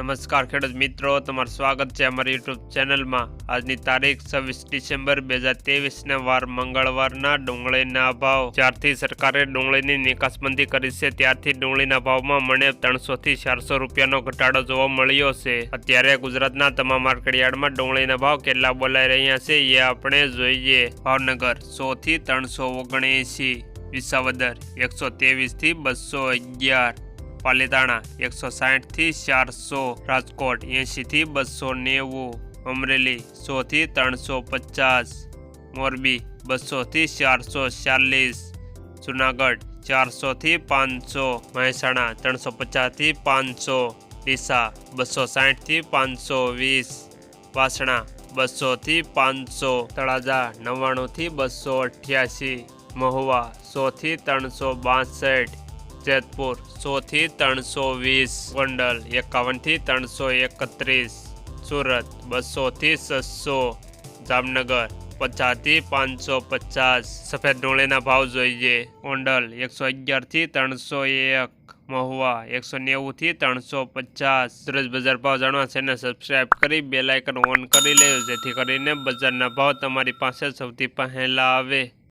નમસ્કાર ખેડૂત મિત્રો, તમારું સ્વાગત છે અમારી યુટ્યુબ ચેનલમાં. આજની તારીખ છવ્વીસ ડિસેમ્બર બે હજાર તેવીસના વાર મંગળવારના ડુંગળીના ભાવ. જ્યારથી સરકારે ડુંગળીની નિકાસબંધી કરી છે, ત્યારથી ડુંગળીના ભાવમાં મને ત્રણસોથી ચારસો રૂપિયાનો ઘટાડો જોવા મળ્યો છે. અત્યારે ગુજરાતના તમામ માર્કેટયાર્ડમાં ડુંગળીના ભાવ કેટલા બોલાઈ રહ્યા છે, એ આપણે જોઈએ. ભાવનગર સોથી ત્રણસો ઓગણએંસી, વિસાવદર એકસો ત્રેવીસથી બસો અગિયાર. પાલીતાણા એકસો સાહીઠથી ચારસો, રાજકોટ એંશીથી બસો નેવું, અમરેલી સોથી ત્રણસો પચાસ, મોરબી બસોથી ચારસો ચાલીસ, જુનાગઢ ચારસોથી પાંચસો, મહેસાણા ત્રણસો પચાસથી પાંચસો, ડીસા બસો સાહીઠથી પાંચસો વીસ, વાસણા બસોથી પાંચસો, તળાજા નવ્વાણુંથી બસો અઠ્યાસી, મહુવા સોથી ત્રણસો બાસઠ જેતપુર, સોથી ત્રણસો વીસ, ગોંડલ, એકાવનથી ત્રણસો એકત્રીસ, સુરત, બસોથી છસો, જામનગર, પચાસથી પાંચસો પચાસ. સફેદ ડુંગળીના ભાવ જોઈએ. ગોંડલ એકસો અગિયારથી ત્રણસો એક. મહુવા એકસો નેવુંથી ત્રણસો પચાસ. સુરજ બજાર ભાવ જાણવા ચેનલ સબસ્ક્રાઇબ કરી બે લાઇકન ઓન કરી લેજો, જેથી કરીને બજારના ભાવ તમારી પાસે સૌથી પહેલાં આવે.